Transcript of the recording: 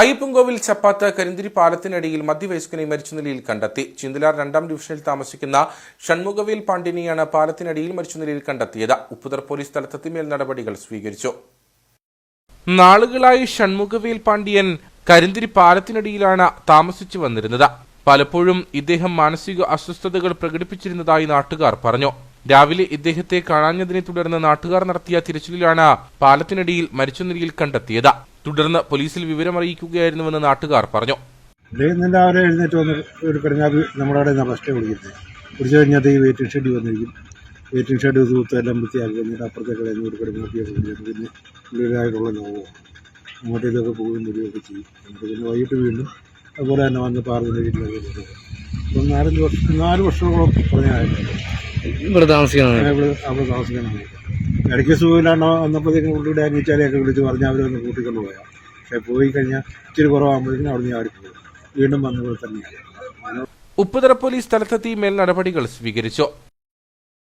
അയ്യപ്പൻകോവിൽ ചപ്പാത്ത കരിന്തിരി പാലത്തിനടിയിൽ മധ്യവയസ്കനെ മരിച്ച നിലയിൽ കണ്ടെത്തി. ചിന്തലാർ രണ്ടാം ഡിവിഷനിൽ താമസിക്കുന്ന ഷൺമുഖവേൽ പാണ്ഡ്യനെയാണ് പാലത്തിനടിയിൽ മരിച്ച നിലയിൽ കണ്ടെത്തിയത്. ഉപ്പുതർ പോലീസ് സ്ഥലത്തെത്തി മേൽ നടപടികൾ സ്വീകരിച്ചു. നാളുകളായി ഷൺമുഖവേൽ പാണ്ഡ്യൻ കരിന്തിരി പാലത്തിനടിയിലാണ് താമസിച്ചു വന്നിരുന്നത്. പലപ്പോഴും ഇദ്ദേഹം മാനസിക അസ്വസ്ഥതകൾ പ്രകടിപ്പിച്ചിരുന്നതായി നാട്ടുകാർ പറഞ്ഞു. രാവിലെ ഇദ്ദേഹത്തെ കാണാഞ്ഞതിനെ തുടർന്ന് നാട്ടുകാർ നടത്തിയ തിരച്ചിലിലാണ് പാലത്തിനടിയിൽ മരിച്ച നിലയിൽ കണ്ടെത്തിയത്. തുടർന്ന് പോലീസിൽ വിവരമറിയിക്കുകയായിരുന്നുവെന്ന് നാട്ടുകാർ പറഞ്ഞു. എഴുന്നേറ്റ് വന്ന് ഒരു കടങ്ങാപ്പി നമ്മുടെ അവിടെ നിന്നാണ് ഫസ്റ്റ് കുടിക്കുന്നത് കുടിച്ചു കഴിഞ്ഞാൽ വെയിറ്റിംഗ് ഷെഡ് വന്നിരിക്കും. വെയിറ്റിംഗ് ഷെഡ് തൂത്ത് എല്ലാം വൃത്തിയാക്കി കഴിഞ്ഞിട്ട് അപ്പുറത്തേക്ക് ഒരു കടങ്ങാപ്പിയൊക്കെ കുടിക്കും പിന്നെ പുള്ളിയുടേതായിട്ടുള്ള ലോകമാണ് അങ്ങോട്ട് ഇതൊക്കെ പോവുകയും വരികയൊക്കെ ചെയ്യും. എന്നിട്ട് പിന്നെ വൈകിട്ട് വീണ്ടും അതുപോലെ തന്നെ വന്ന് പാർന്നിന്റെ വീട്ടിലൊക്കെ കൊണ്ടുപോകും അപ്പം നാലഞ്ച് വർഷം നാല് വർഷങ്ങളോളം പറഞ്ഞായിട്ടുണ്ട് ഇവിടെ താമസിക്കാനാണ് അവിടെ താമസിക്കാനാണ് ഇടയ്ക്ക് സുഖമില്ലാണ്ട് വന്നപ്പോഴത്തേക്കും പുള്ളിയുടെ അനിയച്ചാരെയൊക്കെ വിളിച്ച് പറഞ്ഞ് അവരൊന്ന് കൂട്ടിക്കൊണ്ട് പോയാൽ പക്ഷേ പോയി കഴിഞ്ഞാൽ ഇച്ചിരി കുറവാകുമ്പോഴത്തേക്കും അവിടെ നിന്ന് ആടിപ്പോകും വീണ്ടും വന്നപ്പോൾ തന്നെയാണ് ഉപ്പുതറ പോലീസ് സ്ഥലത്തെത്തി മേൽ നടപടികൾ സ്വീകരിച്ചു.